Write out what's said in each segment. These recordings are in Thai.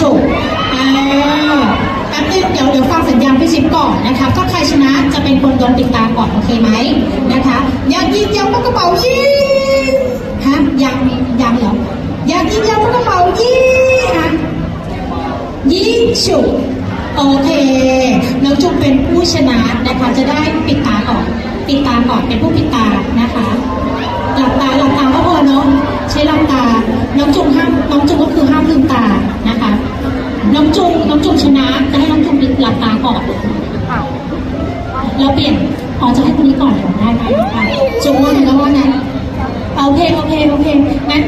ฉุกอ่าแป๊บนึงเดี๋ยวเดี๋ยวฟังสัญญาณพี่ชิปก่อนนะคะ ถ้าใครชนะจะเป็นคนโดนปิดตาก่อนโอเคไหมนะคะอยากยิงยาวกกระเป๋ายิงฮะยังยังเหรออยากยิงยาวกกระเป๋ายิงฮะยิงฉุกโอเคน้องจุกเป็นผู้ชนะนะคะจะได้ปิดตาก่อนปิดตาก่อนเป็นผู้ปิดตานะคะ หลับตาหลับตาก็พอเนาะใช้หลับตา น้องจุกห้ามน้องจุกก็คือห้ามลืมตานะคะ น้องจุกน้องจุกชนะจะให้น้องจุกหลับตาก่อนเราเปลี่ยนอ๋อจะให้คนนี้ก่อนได้ได้ได้จุกว่าไงก็ว่านั้นโอเคโอเคโอเคงั้น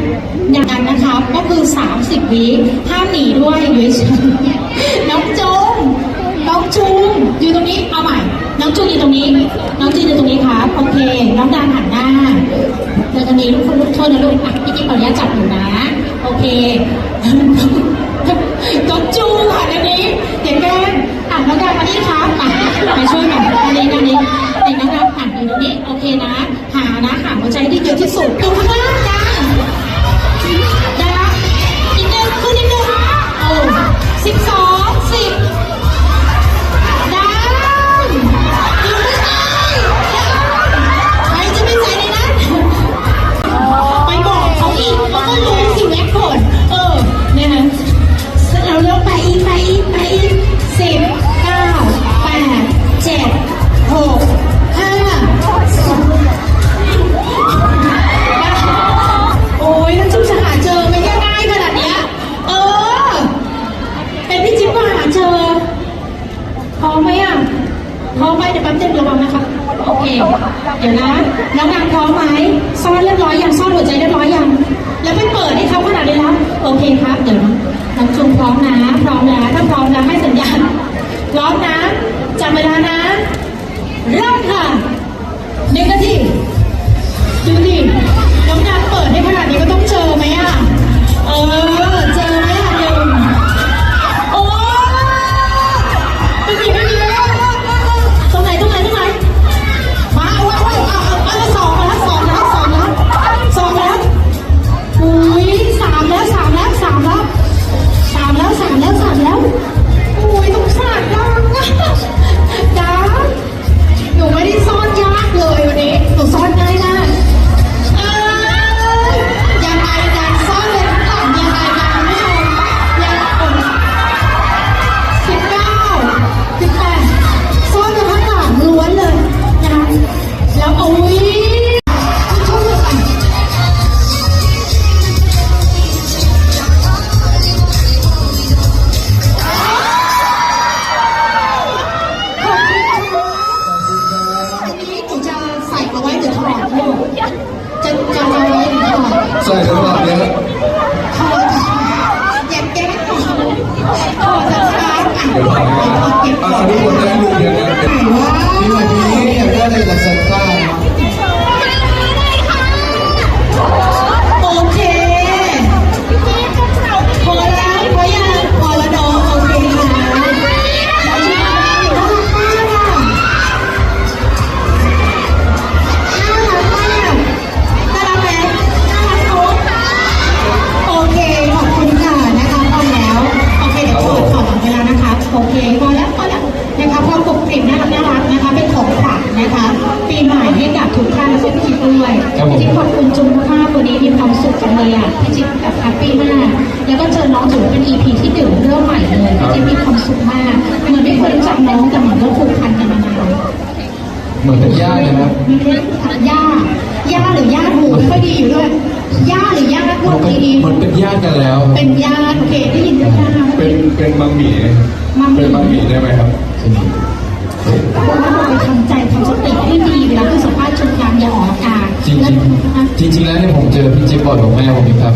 อย่างนั้นนะครับก็คือ 30 วิห้ามหนีด้วยอยู่เฉยน้องจูงน้องจูงอยู่ตรงนี้เอาใหม่ น้องจูงอยู่ตรงนี้ น้องจูงอยู่ตรงนี้ครับโอเค น้องดานหันหน้า เดินตรงนี้ลูกคนลูกโทษนะลูกอะพี่จิ๊บขออนุญาตจับอยู่นะ โอเคน้องจู เดี๋ยวแป๊บนึงระวังนะคะ โอเค เดี๋ยวนะ น้องนางพร้อมไหมซ่อนเรียบร้อยยังซ่อนหัวใจเรียบร้อยยัง แล้วไม่เปิดให้เขาขนาดนี้แล้วโอเคครับ เดี๋ยวน้องจุงพร้อมนะ พร้อมนะถ้าพร้อมแล้วให้สัญญาณพร้อมนะจับเวลานะ เริ่มค่ะหนึ่งนาทีากแล้วก็เจอน้องถือว่าเป็น EP ที่หนึ่งเรื่องใหม่เลยพี่จิ๊บมีความสุขมากเหมือนไม่เคยรู้จักน้องแต่เหมือนก็ผูกพันกันมานานเหมือนเป็นญาติเลยนะมีเรื่องย่าย่าหรือญาติหูไม่ค่อยดีอยู่ด้วยย่าหรือญาติพูดดีเหมือนเป็นญาติกันแล้วๆเป็นญาติโอเคได้ยินเป็นญาติเป็นเป็นมังหมี่เป็นมังหมี่ได้ไหมครับบอกว่าเราไปทำใจทำสติให้ดีเวลาที่สัมภาษณ์ชนการอย่าออกอาการจริงแล้วๆจริงๆแล้วเนี่ยผมเจอพี่จิ๊บบ่อยกว่าแม่ผมอีกครับ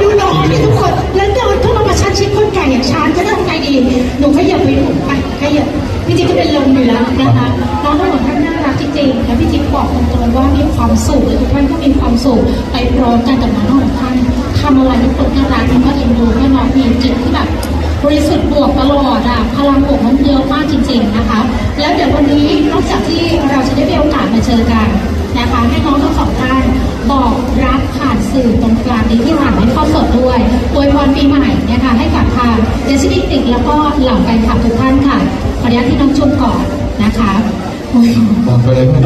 ดูน้องดิทุกคน แล้วเดินเข้ามาประชันชิดคนแก่อย่างฉันจะทำไงดี หนูขยับไปหนูไปขยับพี่จิ๊บจะเป็นลมอยู่แล้วนะคะน้องทั้งหมดท่านน่ารักจริงๆ แล้วพี่จิ๊บบอกตรงๆว่ามีความสุขและทุกท่านก็มีความสุขไปพร้อมกันกับน้องทั้งหมดท่านทำอะไรทุกคนน่ารักมันก็เอ็นดูแม่น้องมีจิตที่แบบบริสุทธิ์บวกตลอดอะพลังบวกมันเยอะมากจริง ๆนะคะ แล้วเดี๋ยววันนี้นอกจากที่เราจะได้มีโอกาสมาเจอกันนะคะให้น้องทั้งสองท่านบอกรัก สีสื่อตรงกลางนี้ที่ถ่ายให้เข้าสดด้วยอวยพรปีใหม่นะคะให้กับทางเดซิดิติกแล้วก็เหล่าแฟนคลับทุกท่านค่ะขออนุญาตที่น้องชุมก่อนนะคะโอ้ยบอกไปเลยเพื่อน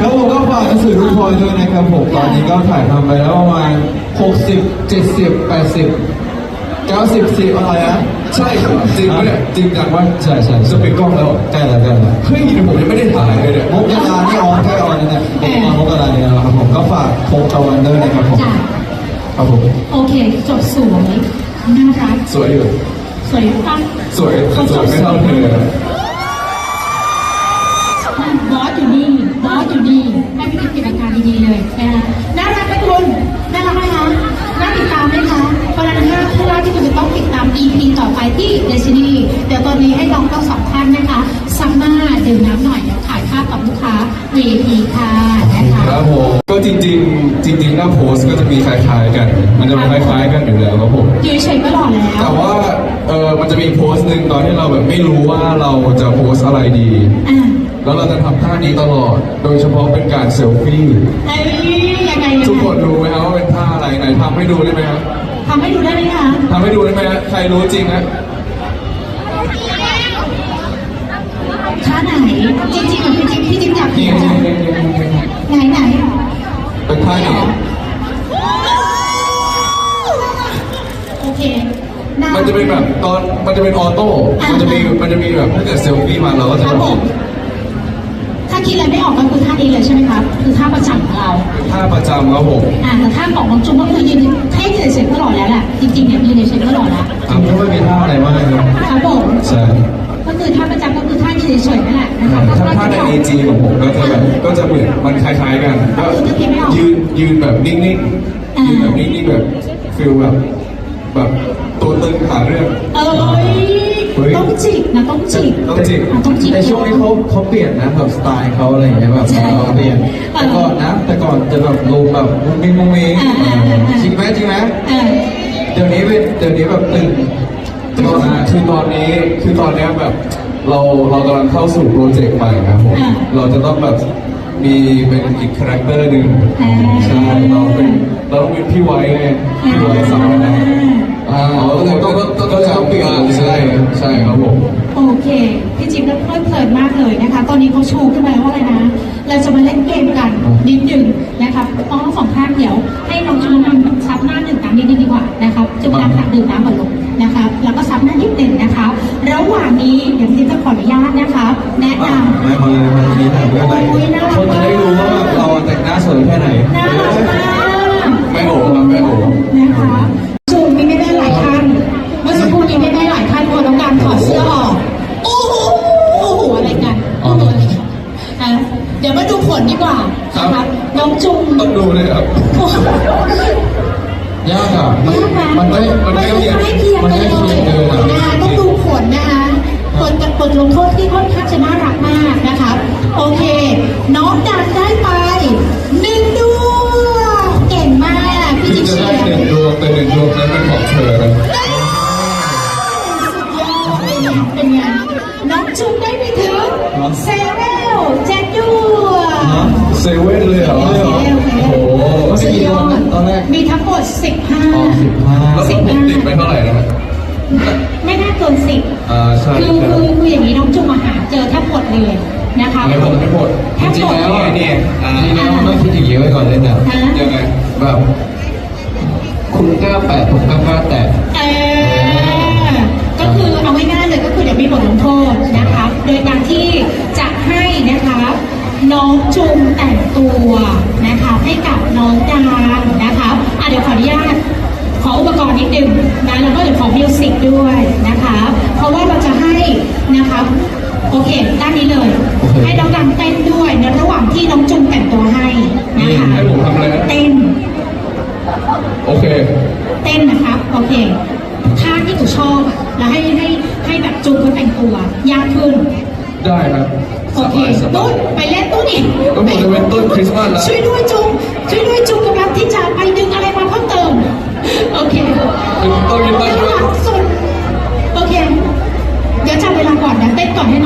ครับผมก็ฝากหนังสือทุกคนด้วยนะครับผมตอนนี้ก็ถ่ายทำไปแล้วประมาณ60 70 80 90สิอะไรนะใช่เหรอจริงปะเนี่ยจริงจังว่าใช่ใช่จะปิดกล้องแล้วใกล้แล้วใกล้แล้วเฮ้ยเดี๋ยวผมยังไม่ได้ถ่ายเลยเนี่ยมกรานี่ออนใกล้ออนแล้ว เนี่ยผมมามกราเนี่ยแล้วครับผมก็ฝากโคตะวันด้วยนะครับผมจ้ะครับผมโอเค จบสวยน่ารักสวยอยู่สวยปังสวยแต่สวยไม่เท่าเธอ บอสอยู่นี่บอสอยู่นี่ให้พี่กิจการดีๆเลยนะคะน่ารักไหมคุณน่ารักไหมคะน่าติดตามไหมคะเพราะฉะนั้นห้ามพลาดที่คุณจะต้องติดตาม EP ต่อไปที่ Destiny เดี๋ยวตอนนี้ให้น้องทั้งสองท่านนะคะซัมมาดื่มน้ำหน่อยเดี๋ยวถ่าย ภาพกับลูกค้า VIP ค่ะนะคะครับผมก็จริงๆ จริงๆหน้าโพสก็จะมีคล้ายๆกัน มันจะคล้ายๆกันอยู่แล้วครับผมยืนเฉยก็หล่อแล้วแต่ว่าเออมันจะมีโพสต์หนึ่งตอนที่เราแบบไม่รู้ว่าเราจะโพสต์อะไรดี อ่าแล้วเราจะทำท่านี้ตลอด โดยเฉพาะเป็นการเซลฟี่เอ้ยยังไงทุกคนรู้ไหมครับว่าเป็นท่าอะไรไหนทำให้ดูได้ไหมครับทำให้ดูได้ไหมคะทำให้ดูได้ไหมฮะใครรู้จริงฮะท่าไหนจริงๆอะพี่จิ๊บ พี่จิ๊บอยากนี่เห็นนี่จังนี่นี่นี่ไหนไหนเป็นท่านี้โอเคน่ามันจะเป็นแบบตอนมันจะเป็นออโต้มันจะมีมันจะมีแบบถ้าเกิดเซลฟี่มาเราก็คจะรับแบผบมถ้าคิดอะไรไม่ออกก็คือท่านี้เลยใช่ไหมครับ คือท่าประจำของเรา ท่าประจำครับผมอ่าแต่ท่าของน้องจุ๊บก็คือยืนแค่ยืนเฉยๆก็หล่อแล้วแหละจริงๆเนี่ยยืนเฉยๆก็หล่อแล้วครับไม่ว่ามีท่าอะไรมากครับครับผม ใช่ ก็คือท่าประจำก็คือท่ายืน เฉยๆนั่นแหละนะคะถ้าถ้าในก็เอจีของผมก็จะแบบก็จะเหมือนมันคล้ายๆกันก็ยืนยืนแบบนิ่งๆยืนแบบนิ่งๆแบบฟิลแบบแบบตัวตึงหาเรื่องเอ้ยเฮ้ยต้องจิกนะต้องจิกต้องจิกอะต้องจิกในช่วงนี้เขาเขาเปลี่ยนนะแบบสไตล์เขาอะไรอย่างเงี้ยแบบใช่เขาเปลี่ยนแต่ก่อนนะ แต่ก่อนจะแบบลงแบบมุ้งมิ้งมุ้งมิ้งอ่าอ่าอ่าอ่าจริงไหมจริงไหมเออเดี๋ยวนี้เป็นเดี๋ยวนี้แบบตึงตอนคือตอนนี้คือตอนเนี้ยแบบ เราเรากำลังเข้าสู่โปรเจกต์ใหม่ครับผม อ่าเราจะต้องแบบมีเป็นอีกคาแรคเตอร์หนึ่งอ่า ใช่เราเป็นเราต้องเป็นพี่ไว้ไงพี่ไว้สาวนะอ่าอ๋อก็ก็ก็ก็จะเปลี่ยนใช่ใช่ครับผม โอเค พี่จิ๊บก็เพลิดเพลินมากเลยนะคะ ตอนนี้เขาชูขึ้นมาว่าอะไรนะ เราจะมาเล่นเกมกันนิดหนึ่งนะครับน้องสองท่านเดี๋ยวให้น้องชูนำซับหน้าหนึ่งน้ำนิดนึงดีกว่านะครับจุ่มน้ำตักดื่มน้ำก่อนลงนะครับ แล้วก็ซับห น้านิดหนึ่งนะคะ ระหว่างนี้เดี๋ยวพี่จิ๊บจะขออนุญาตนะคะ แนะนำไม่มาเลยมาทีนี้หน่อยเพื่ออะไรโอ้ยน่ารักคนจะได้รู้ว่าแบบเราแต่งหน้าสวยแค่ไหน น่ารักมากแม่โอ๋ครับแม่โอ๋ ทั้งหมดอ๋อสิบ15ห้าแล้วผมติดไปเท่าไหร่นะฮะไม่น่าเกินสิบอ่าใช่คือใช่คือคืออย่างนี้น้องจุ๊บมาหาเจอแทบหมดเลยนะคะไม่หมดไม่หมดแทบจริหงมดๆแล้วอะเนี่ยอ่าจริงๆแล้วมันต้องคิดอย่างนี้ไว้ก่อนเลยนะฮะยังไงแบบคุณกล้าแปะผมก็กล้าแตะเออก็คือเอาง่ายๆเลยก็คือเดี๋ยวมีบทลงโทษนะคะ โดยการที่จะให้นะคะน้องจุงแต่งตัวนะคะ ให้กับน้องดานนะคะอะเดี๋ยวขออนุญาตขออุปกรณ์นิดนึงนะ แล้วก็เดี๋ยวขอมิวสิกด้วยนะคะ เพราะว่าเราจะให้นะคะโอเคด้านนี้เลย ให้น้องดันเต้นด้วยในระหว่างที่น้องจุงแต่งตัวให้นะคะให้ผมทำอะไรนะเต้น โอเค เต้นนะครับโอเคท่าที่หนูชอบอะแล้วให้ให้ให้แบบจูงเขาแต่งตัวยากขึ้น ได้ครับโอเคสบายตุ้นไปเล่นตุ้นอีกก็หมดจะเป็นต้นคริสต์มาสแล้วช่วยด้วยจุงช่วยด้วยจุง ต้นยินต้นด้วย สุด โอเค เดี๋ยวจับเวลาก่อนนะ เต้นก่อนให้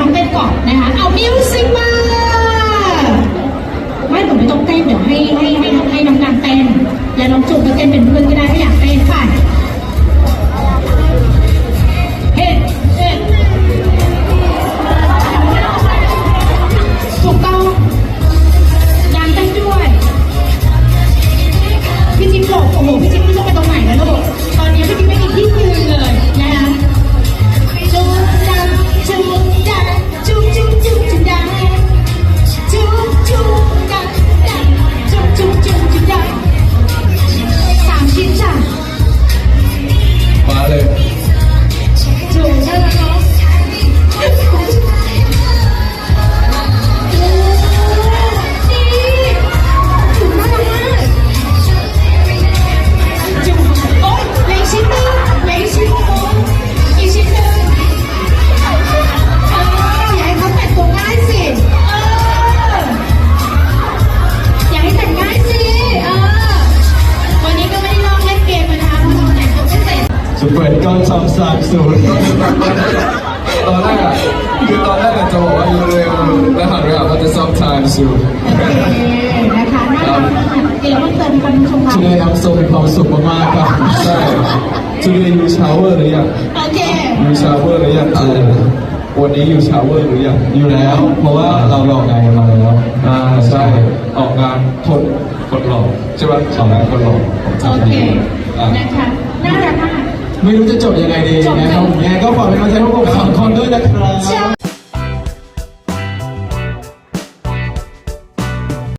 ก็ทำสามศูนย์ตอนแรกอะคือตอนแรกอะจะบอกว่าเร็วๆแล้วหันไปหาว่าจะ sometimes you โอเคนะคะน่ารักมากเดี๋ยวเราเติมคำชมค่ะ Today I'm so มีความสุขมากๆครับใช่ Today you shower หรือยัง โอเค you shower หรือยังอะไรนะวันนี้ you shower หรือยังอยู่แล้ว เพราะว่าเราออกงานกันมาแล้วอ่าใช่ออกงานคนคนหล่อใช่ป่ะออกงานคนหล่อโอเคอะ นะคะ น่ารักมาก ไม่รู้จะจบยังไงดีนะครับยังไงก็ฝากเป็นกำลังใจให้พวกผมสองคนด้วยนะครับใช่